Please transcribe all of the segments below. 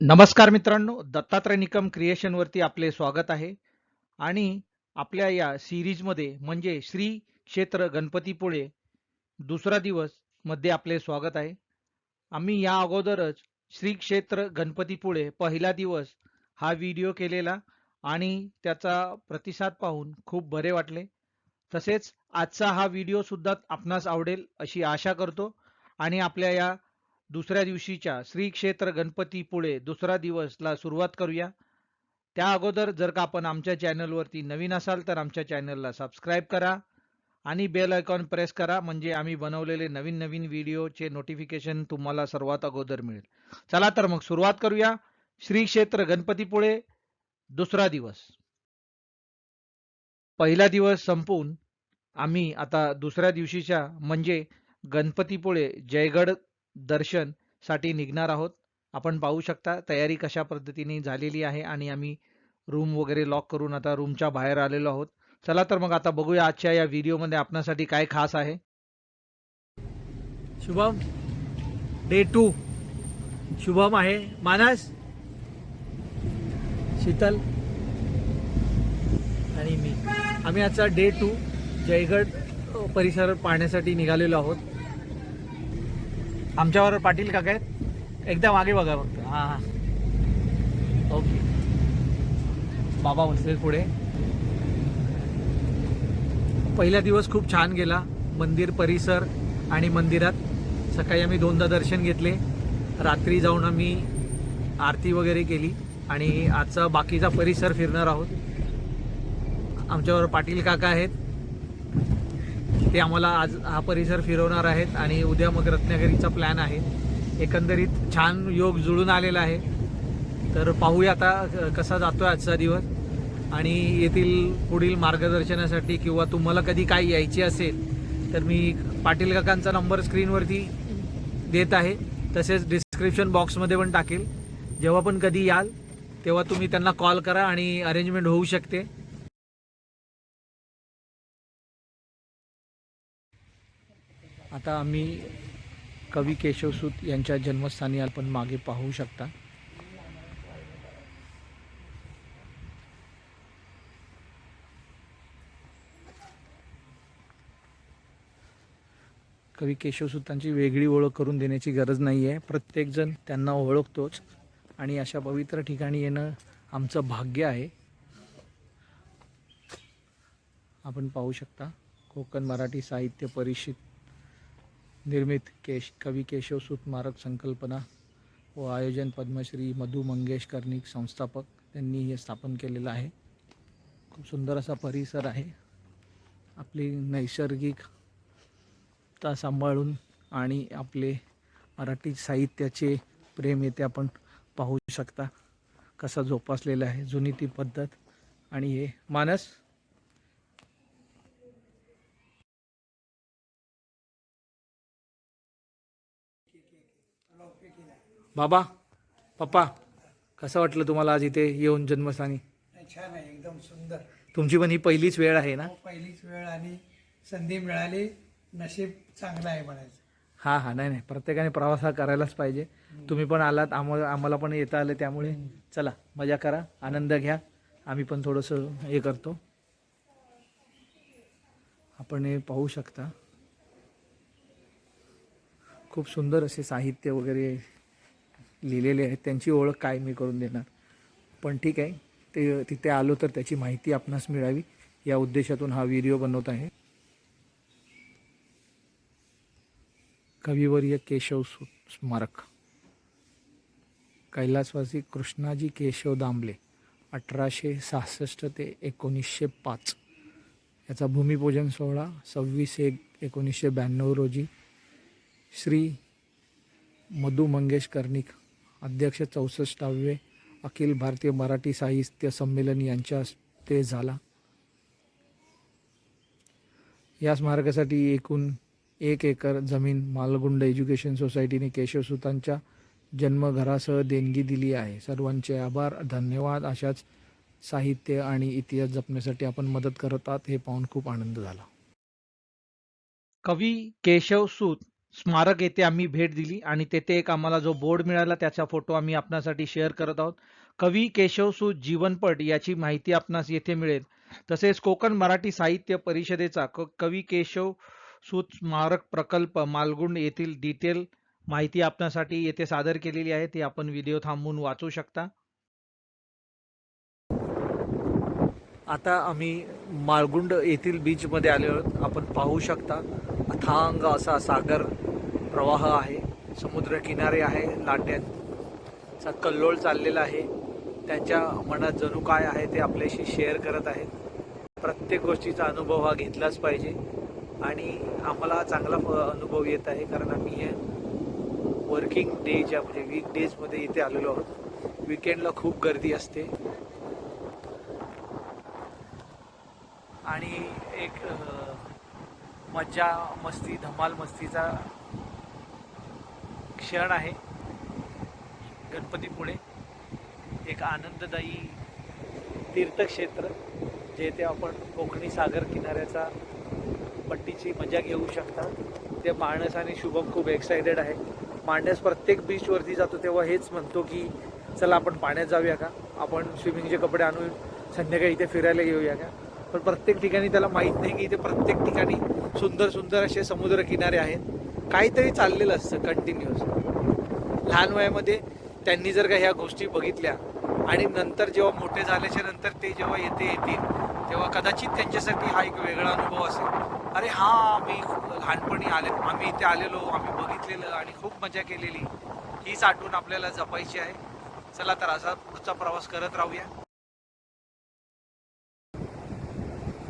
नमस्कार मित्रांनो दत्तात्रय निकम क्रिएशनवरती आपले स्वागत आहे. आणि आपल्या या सिरीजमध्ये म्हणजे श्री क्षेत्र गणपतीपुळे दुसरा दिवसमध्ये आपले स्वागत आहे. आम्ही या अगोदरच श्री क्षेत्र गणपतीपुळे पहिला दिवस हा व्हिडिओ केलेला आणि त्याचा प्रतिसाद पाहून खूप बरे वाटले. तसेच आजचा हा व्हिडिओ सुद्धा आपणास आवडेल अशी आशा करतो. आणि आपल्या या दुसऱ्या दिवशीच्या श्री क्षेत्र गणपतीपुळे दुसरा दिवसला सुरुवात करूया. त्या अगोदर जर का आपण आमच्या चॅनलवरती नवीन असाल तर आमच्या चॅनलला सबस्क्राईब करा आणि बेल आयकॉन प्रेस करा म्हणजे आम्ही बनवलेले नवीन नवीन व्हिडिओचे नोटिफिकेशन तुम्हाला सर्वात अगोदर मिळेल. चला तर मग सुरुवात करूया. श्री क्षेत्र गणपतीपुळे दुसरा दिवस. पहिला दिवस संपवून आम्ही आता दुसऱ्या दिवशीच्या म्हणजे गणपतीपुळे जयगड दर्शनसाठी निघणार आहोत. आपण पाहू शकता तयारी कशा पद्धतीने झालेली आहे आणि आम्ही रूम वगैरे लॉक करून आता रूमच्या बाहेर आलेलो आहोत. चला तर मग आता बघूया आजच्या या व्हिडिओमध्ये आपणासाठी काय खास आहे. शुभम डे टू शुभम आहे. मानस शीतल आणि मी. आम्ही आजचा डे टू जयगड परिसर पाहण्यासाठी निघालेलो आहोत. आमच्यावर पाटील काका आहेत. एकदा मागे बघा फक्त. हां हां. ओके. बाबा बसले पुढे. पहिला दिवस खूप छान गेला. मंदिर परिसर आणि मंदिरात. सकाळी आम्ही दोनदा दर्शन घेतले. रात्री जाऊन आम्ही आरती वगैरे केली. आणि आजचा बाकीचा परिसर फिरणार आहोत. आमच्यावर पाटील काका आहेत. ते आम्हाला आज हा परिसर फिरवणार आहेत आणि उद्या मग रत्नागिरीचा प्लॅन आहे. एकंदरीत छान योग जुळून आलेला आहे. तर पाहूया आता कसा जातो आहे आजचा दिवस. आणि येथील पुढील मार्गदर्शनासाठी किंवा तुम्हाला कधी काही यायची असेल तर मी पाटील काकांचा नंबर स्क्रीनवरती देत आहे. तसेच डिस्क्रिप्शन बॉक्समध्ये पण टाकेल. जेव्हा पण कधी याल तेव्हा तुम्ही त्यांना कॉल करा आणि अरेंजमेंट होऊ शकते. आता आम्ही कवी केशवसूत यांच्या जन्मस्थानी आपण मागे पाहू शकता. कवी केशवसूतांची वेगळी ओळख करून देण्याची गरज नाही आहे प्रत्येकजण त्यांना ओळखतोच आणि अशा पवित्र ठिकाणी येणं आमचं भाग्य आहे. आपण पाहू शकता कोकण मराठी साहित्य परिषद. निर्मित केश कवी केशव स्मारक संकल्पना व आयोजन पद्मश्री मधु मंगेश कर्णिक संस्थापक त्यांनी हे स्थापन केलेलं आहे. खूप सुंदर असा परिसर आहे. आपली नैसर्गिकता सांभाळून आणि आपले मराठी साहित्याचे प्रेम येथे आपण पाहू शकता. कसा जोपासलेला आहे जुनी ती पद्धत आणि हे मानस बाबा पप्पा कसं वाटलं तुम्हाला आज इथे येऊन जन्मस्थानी? नाही, छान आहे एकदम सुंदर. तुमची पण ही पहिलीच वेळ आहे ना? पहिलीच वेळ आणि संधी मिळाली नशीब चांगलं आहे म्हणायचं. हा हा नाही नाही प्रत्येकाने प्रवास हा करायलाच पाहिजे. तुम्ही पण आलात आम्हाला आम्हाला पण येता आलं त्यामुळे. चला मजा करा आनंद घ्या. आम्ही पण थोडंसं हे करतो. आपण हे पाहू शकता. खूप सुंदर असे साहित्य वगैरे लिहिलेले आहेत त्यांची ओळख काय मी करून देणार? पण ठीक आहे ते तिथे आलो तर त्याची माहिती आपणास मिळावी या उद्देशातून हा व्हिडिओ बनवत आहे. कविवर्य केशव सु- स्मारक. कैलासवासी कृष्णाजी केशव दामले अठराशे सहासष्ट ते एकोणीसशे पाच. याचा भूमिपूजन सोहळा सव्वीस एक एकोणीसशे ब्याण्णव रोजी श्री मधु मंगेश कर्णिक अध्यक्ष चौसष्टावे अखिल भारतीय मराठी साहित्य संमेलन यांच्या हस्ते झाला. या स्मारकासाठी एकूण एक एकर जमीन मालगुंड एज्युकेशन सोसायटीने केशवसुतांच्या जन्मघरासह देणगी दिली आहे. सर्वांचे आभार धन्यवाद. अशाच साहित्य आणि इतिहास जपण्यासाठी आपण मदत करत आहात हे पाहून खूप आनंद झाला. कवी केशव सूत स्मारक येथे आम्ही भेट दिली आणि तेथे एक आम्हाला जो बोर्ड मिळाला त्याचा फोटो आम्ही आपणासाठी शेअर करत आहोत. कवी केशवसूत जीवनपट याची माहिती आपणास येथे मिळेल. तसेच कोकण मराठी साहित्य परिषदेचा क- कवी केशव सूत स्मारक प्रकल्प मालगुंड येथील डिटेल माहिती आपणासाठी येथे सादर केलेली आहे. ती आपण व्हिडिओ थांबून वाचू शकता. आता आम्ही माळगुंड येथील बीचमध्ये आलो आहोत. आपण पाहू शकता अथांग असा सागर प्रवाह आहे समुद्र किनारे आहे लाट्यांचा कल्लोळ चाललेला आहे. त्यांच्या मनात जणू काय आहे ते आपल्याशी शेअर करत आहेत. प्रत्येक गोष्टीचा अनुभव हा घेतलाच पाहिजे. आणि आम्हाला चांगला फ- अनुभव येत आहे कारण आम्ही वर्किंग वर्किंग डेच्या म्हणजे वीक डेजमध्ये इथे आलेलो आहोत. विकेंडला खूप गर्दी असते. आणि एक मज्जा मस्ती धमाल मस्तीचा क्षण आहे. गणपतीपुळे एक आनंददायी तीर्थक्षेत्र जेथे आपण कोकणी सागर किनाऱ्याचा पट्टीची मजा घेऊ शकता. ते माणस आणि शुभम खूप एक्सायटेड आहे. माणस प्रत्येक बीचवरती जातो तेव्हा हेच म्हणतो की चला आपण पाण्यात जाऊया का? आपण स्विमिंगचे कपडे आणून संध्याकाळी इथे फिरायला येऊया का? पण प्रत्येक ठिकाणी त्याला माहीत नाही की इथे प्रत्येक ठिकाणी सुंदर सुंदर असे समुद्र किनारे आहेत. काहीतरी चाललेलं असतं कंटिन्युअस लहान वयामध्ये त्यांनी जर का ह्या गोष्टी बघितल्या आणि नंतर जेव्हा मोठे झाल्याच्यानंतर ते जेव्हा येते येतील तेव्हा कदाचित त्यांच्यासाठी हा एक वेगळा अनुभव असेल. अरे हा आम्ही लहानपणी आले आम्ही इथे आलेलो आम्ही बघितलेलं आणि खूप मजा केलेली. हीच आठवण आपल्याला जपायची आहे. चला तर असा पुढचा प्रवास करत राहूया.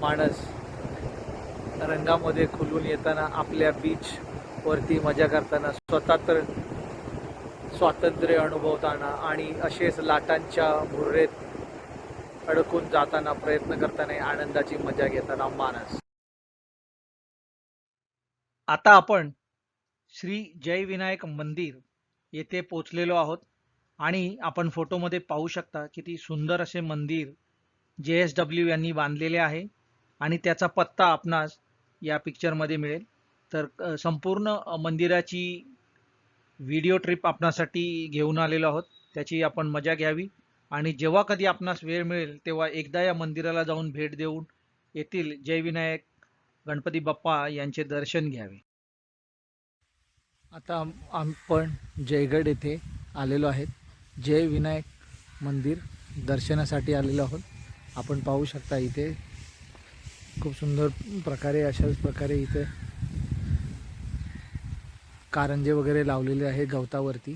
माणस रंगामध्ये खुलून येताना आपल्या बीच वरती मजा करताना स्वतः तर स्वातंत्र्य अनुभवताना आणि असेच लाटांच्या भुर्रेत अडकून जाताना प्रयत्न करताना आनंदाची मजा घेताना मानस. आता आपण श्री जयविनायक मंदिर येथे पोचलेलो आहोत आणि आपण फोटोमध्ये पाहू शकता किती सुंदर असे मंदिर जे एस डब्ल्यू यांनी बांधलेले आहे आणि त्याचा पत्ता आपणास या पिक्चरमध्ये मिळेल. तर संपूर्ण मंदिराची व्हिडिओ ट्रिप आपणासाठी घेऊन आलेलो आहोत. त्याची आपण मजा घ्यावी. आणि जेव्हा कधी आपणास वेळ मिळेल तेव्हा एकदा या मंदिराला जाऊन भेट देऊन येथील जयविनायक गणपती बाप्पा यांचे दर्शन घ्यावे. आता आपण जयगड येथे आलेलो आहेत. जय विनायक मंदिर दर्शनासाठी आलेलो आहोत. आपण पाहू शकता इथे खूप सुंदर प्रकारे अशाच प्रकारे इथे कारंजे वगैरे लावलेले आहे गवतावरती.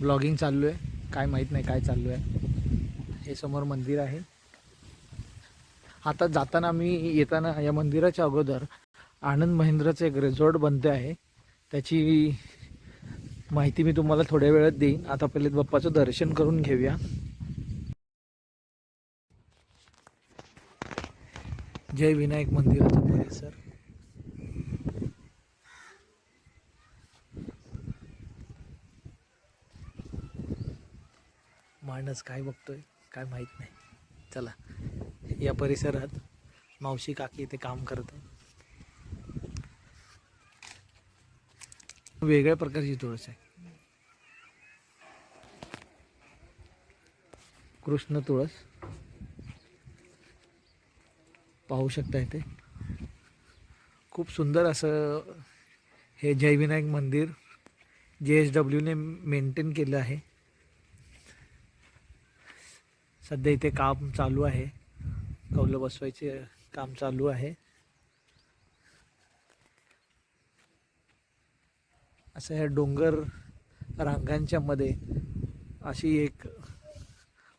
ब्लॉगिंग चालू आहे. काय माहीत नाही काय चालू आहे. हे समोर मंदिर आहे. आता जाताना मी येताना या मंदिराच्या अगोदर आनंद महिंद्राचं एक रिझॉर्ट बनते आहे. त्याची माहिती मी तुम्हाला थोड्या वेळात देईन. आता पहिले बाप्पाचं दर्शन करून घेऊया. जय विनायक मंदिराचा परिसर. माणस काय बघतोय काय माहीत नाही. चला या परिसरात मावशी काकी इथे काम करत आहे वेगळ्या प्रकारची तुळस आहे. कृष्ण तुळस. पाहू शकता इथे. खूप सुंदर असं हे जयविनायक मंदिर जे एस डब्ल्यूने मेंटेन केलं आहे. सध्या इथे काम चालू आहे. कौलं बसवायचे काम चालू आहे. असं ह्या डोंगर रांगांच्या मध्ये अशी एक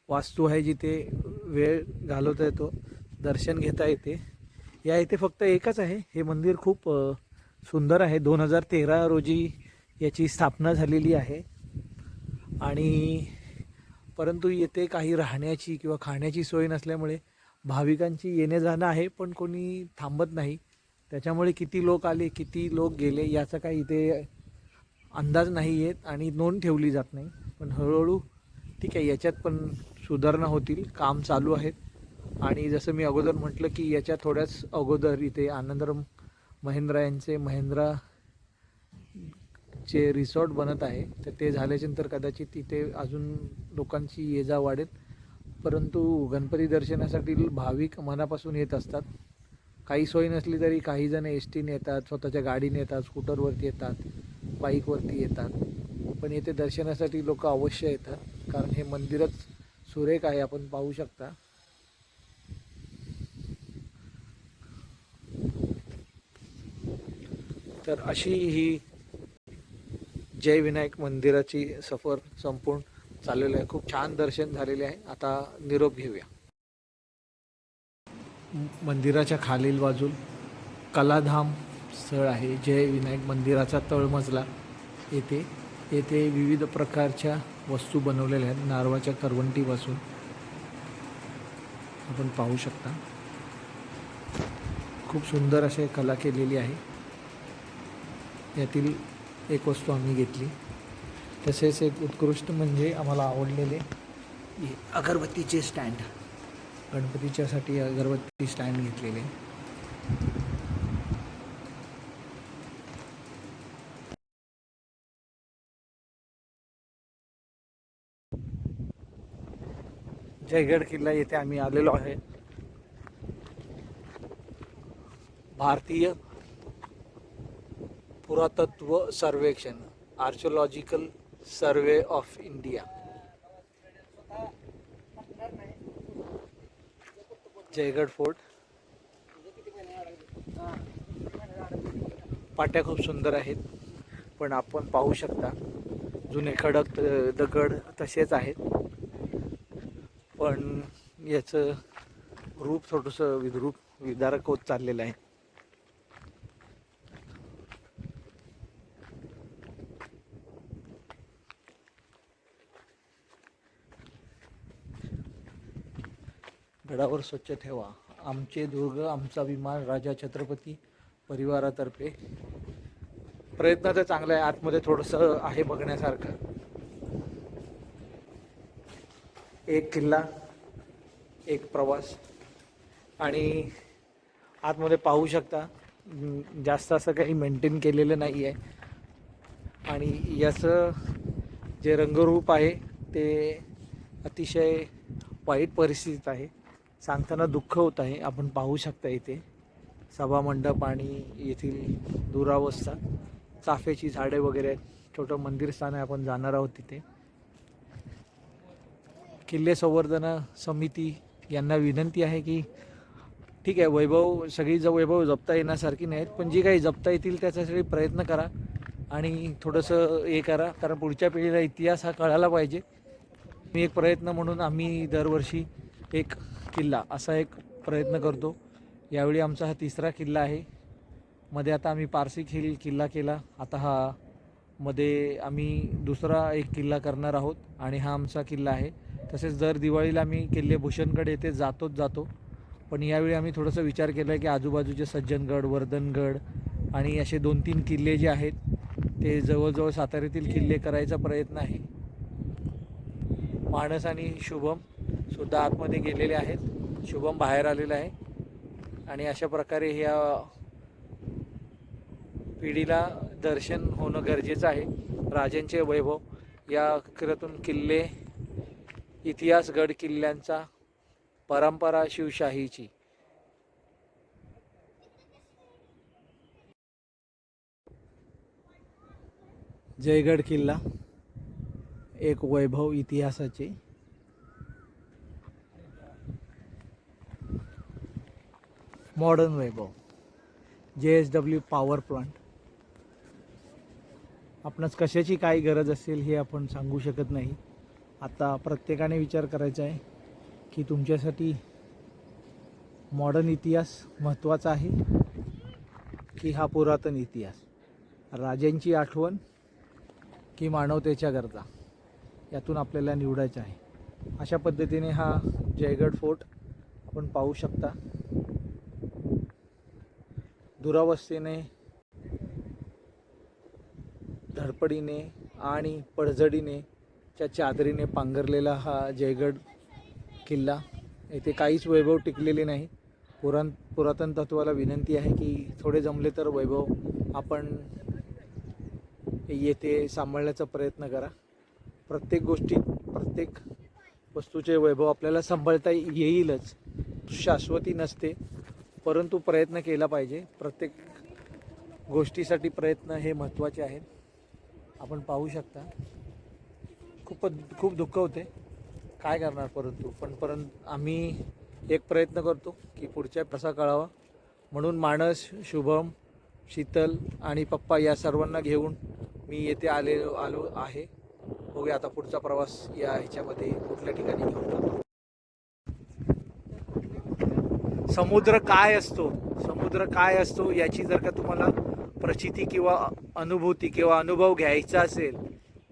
वास्तू आहे जिथे वेळ घालवता येतो दर्शन घेता येते. या इथे फक्त एकच आहे. हे मंदिर खूप सुंदर आहे. दोन हजार तेरा रोजी याची स्थापना झालेली आहे. आणि परंतु येथे काही राहण्याची किंवा खाण्याची सोय नसल्यामुळे भाविकांची येणे जाणं आहे पण कोणी थांबत नाही. त्याच्यामुळे किती लोक आले किती लोक गेले याचा काही इथे अंदाज नाही येत आणि नोंद ठेवली जात नाही. पण हळूहळू ठीक आहे याच्यात पण सुधारणा होतील काम चालू आहेत. आणि जसं मी अगोदर म्हटलं की याच्या थोड्याच अगोदर इथे आनंदराम महेंद्रा यांचे महेंद्रा चे रिसॉर्ट बनत आहे तर ते झाल्याच्यानंतर कदाचित तिथे अजून लोकांची ये जा वाढेल. परंतु गणपती दर्शनासाठी भाविक मनापासून येत असतात. काही सोय नसली तरी काही जण एस टीने येतात स्वतःच्या गाडीने येतात स्कूटरवरती येतात बाईकवरती येतात. पण येथे दर्शनासाठी लोक अवश्य येतात कारण हे मंदिरच सुरेख आहे आपण पाहू शकता. तर अशी ही जय विनायक मंदिराची सफर संपूर्ण चाललेली आहे. खूप छान दर्शन झालेले आहे. आता निरोप घेऊया. मंदिराच्या खालील बाजूल कलाधाम स्थळ आहे. जय विनायक मंदिराचा तळमजला येथे येथे विविध प्रकारच्या वस्तू बनवलेल्या आहेत. नारळाच्या करवंटीपासून आपण पाहू शकता. खूप सुंदर असे कला केलेली आहे. यातील एक वस्तू आम्ही घेतली. तसेच एक उत्कृष्ट म्हणजे आम्हाला आवडलेले अगरबत्तीचे स्टँड. गणपतीच्यासाठी अगरबत्ती स्टँड घेतलेले. जयगड किल्ला येथे आम्ही आलेलो आहे. भारतीय पुरातत्व सर्वेक्षण archaeological survey of India Jaigad fort. पाट्या खूप सुंदर आहेत पण आपण पाहू शकता जुने खडक दगड तसेच आहेत. पण याचं रूप थोडंसं विद्रूप विदारक होत चाललेलं आहे. गडावर स्वच्छ ठेवा. आमचे दुर्ग आमचा विमान राजा छत्रपती परिवारातर्फे. प्रयत्न तर चांगला आहे आतमध्ये थोडंसं आहे बघण्यासारखं. एक किल्ला एक प्रवास. आणि आतमध्ये पाहू शकता जास्त असं काही मेंटेन केलेलं नाही आहे आणि याचं जे रंगरूप आहे ते अतिशय वाईट परिस्थितीत आहे. सांगताना दुःख होत आहे. आपण पाहू शकता इथे. सभामंडप आणि येथील दुरावस्था चाफ्याची झाडे वगैरे आहेत. छोटं मंदिर स्थान आहे. आपण जाणार आहोत तिथे. किल्ले संवर्धन समिती यांना विनंती आहे की ठीक आहे वैभव सगळी ज वैभव जपता येण्यासारखी नाहीत पण जी काही जपता येतील त्याच्यासाठी प्रयत्न करा आणि थोडंसं हे करा. कारण पुढच्या पिढीला इतिहास हा कळायला पाहिजे. मी एक प्रयत्न म्हणून आम्ही दरवर्षी एक किल्ला असा एक प्रयत्न करतो. यावेळी आमचा हा तिसरा किल्ला आहे. मध्ये आता आम्ही पारसी खिल किल्ला केला. आता हा मध्ये आम्ही दुसरा एक किल्ला करणार आहोत आणि हा आमचा किल्ला आहे. तसेच दर दिवाळीला आम्ही किल्ले भूषणगड येथे जातोच जातो. पण यावेळी आम्ही थोडंसं विचार केला आहे की आजूबाजूचे सज्जनगड वर्धनगड आणि असे दोन तीन किल्ले जे आहेत ते जवळजवळ साताऱ्यातील किल्ले करायचा प्रयत्न आहे. माणस आणि शुभम सुद्धा आतमध्ये गेलेले आहेत. शुभम बाहेर आलेला आहे. आणि अशा प्रकारे ह्या पिढीला दर्शन होणं गरजेचं आहे. राजांचे वैभव. या किल्ल्यातून किल्ले इतिहास गड किल्ल्यांचा परंपरा शिवशाहीची. जयगड किल्ला. एक वैभव इतिहासाचे. मॉडर्न वैभव. J S W power plant आपणास कशाची काय गरज असेल हे आपण सांगू शकत नाही. आता प्रत्येकाने विचार करायचा आहे की तुमच्यासाठी मॉडर्न इतिहास महत्त्वाचा आहे की हा पुरातन इतिहास? राजांची आठवण की मानवतेच्या गरजा? यातून आपल्याला निवडायचं आहे. अशा पद्धतीने हा जयगड फोर्ट आपण पाहू शकता. दुरावस्थेने धडपडीने आणि पडझडीने च्या चादरीने पांघरलेला हा जयगड किल्ला. येथे काहीच वैभव टिकलेले नाही. पुराण पुरातन तत्वाला विनंती आहे की थोडे जमले तर वैभव आपण येथे सांभाळण्याचा प्रयत्न करा. प्रत्येक गोष्टी प्रत्येक वस्तूचे वैभव आपल्याला सांभाळता येईलच. शाश्वती नसते. परंतु प्रयत्न केला पाहिजे. प्रत्येक गोष्टीसाठी प्रयत्न हे महत्त्वाचे आहेत. आपण पाहू शकता. खूप खूप दुःख होते. काय करणार परंतु? पण परंतु आम्ही एक प्रयत्न करतो की पुढच्या कसा कळावा. म्हणून मानस शुभम शीतल आणि पप्पा या सर्वांना घेऊन मी येथे आलेलो आलो आहे. बघूया आता पुढचा प्रवास या ह्याच्यामध्ये कुठल्या ठिकाणी घेऊन जातो. समुद्र काय असतो? समुद्र काय असतो याची जर का तुम्हाला प्रचिती किंवा अनुभूती किंवा अनुभव घ्यायचा असेल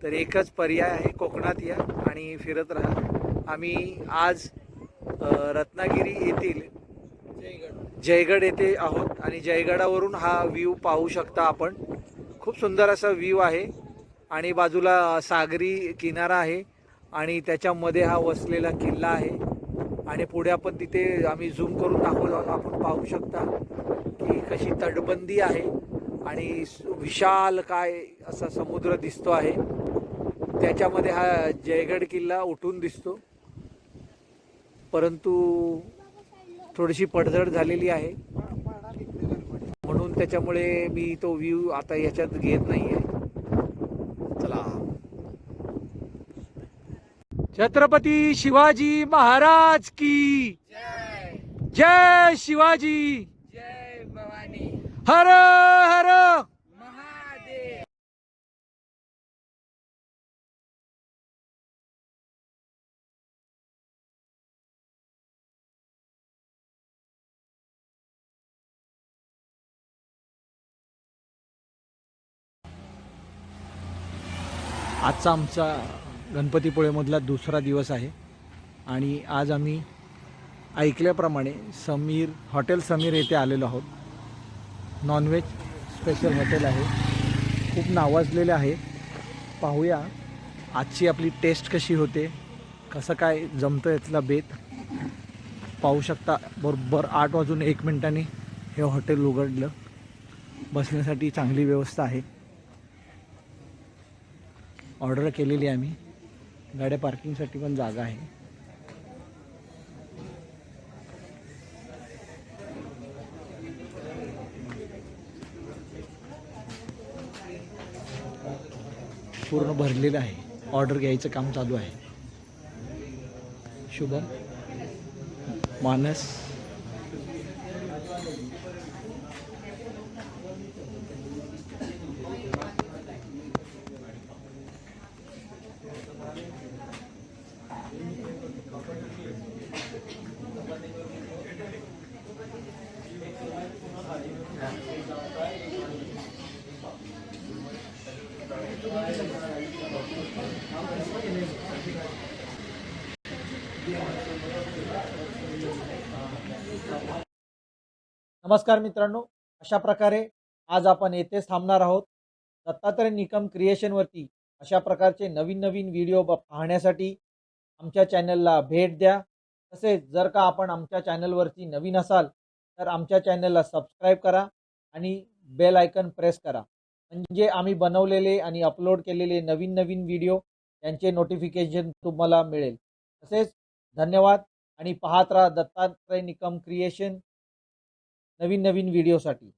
तर एकच पर्याय आहे कोकणात या आणि फिरत राहा. आम्ही आज रत्नागिरी येथील जयगड येथे आहोत आणि जयगडावरून हा व्ह्यू पाहू शकता आपण. खूप सुंदर असा व्ह्यू आहे आणि बाजूला सागरी किनारा आहे आणि त्याच्यामध्ये हा वसलेला किल्ला आहे. आणि पुढे आपण तिथे आम्ही झूम करून दाखवतो आपण पाहू शकता की कशी तटबंदी आहे आणि विशाल काय असा समुद्र दिसतो आहे. त्याच्यामध्ये हा जयगड किल्ला उठून दिसतो. परंतु थोडीशी पडझड झालेली आहे. म्हणून त्याच्यामुळे मी तो व्ह्यू आता याच्यात घेत नाही आहे चला छत्रपती शिवाजी महाराज की। जय शिवाजी। जय भवानी हर हर। महादेव आजचा आमचा गणपतीपुळेमधला दुसरा दिवस आहे. आणि आज आम्ही ऐकल्याप्रमाणे समीर हॉटेल समीर येथे आलेलो आहोत. नॉनव्हेज स्पेशल हॉटेल आहे. खूप नावाजलेले आहे. पाहूया आजची आपली टेस्ट कशी होते कसं काय जमतं यातला बेत. पाहू शकता बरोबर आठ वाजून एक मिनटाने हे हॉटेल उघडलं. बसण्यासाठी चांगली व्यवस्था आहे. ऑर्डर केलेली आहे आम्ही. गाड्या पार्किंगसाठी पण जागा आहे. पूर्ण भरलेलं आहे. ऑर्डर घ्यायचं काम चालू आहे. शुभम मानस. नमस्कार मित्रांनो अशा प्रकारे आज आपण येथेच थांबणार आहोत. दत्तात्रय निकम क्रिएशनवरती अशा प्रकारचे नवीन नवीन व्हिडिओ पाहण्यासाठी आमच्या चॅनलला भेट द्या. तसेच जर का आपण आमच्या चॅनलवरती नवीन असाल तर आमच्या चॅनलला सबस्क्राईब करा आणि बेल आयकन प्रेस करा. म्हणजे आम्ही बनवलेले आणि अपलोड केलेले नवीन नवीन व्हिडिओ यांचे नोटिफिकेशन तुम्हाला मिळेल. तसेच धन्यवाद आणि पाहत राहा दत्तात्रय निकम क्रिएशन. नवीन नवीन व्हिडिओसाठी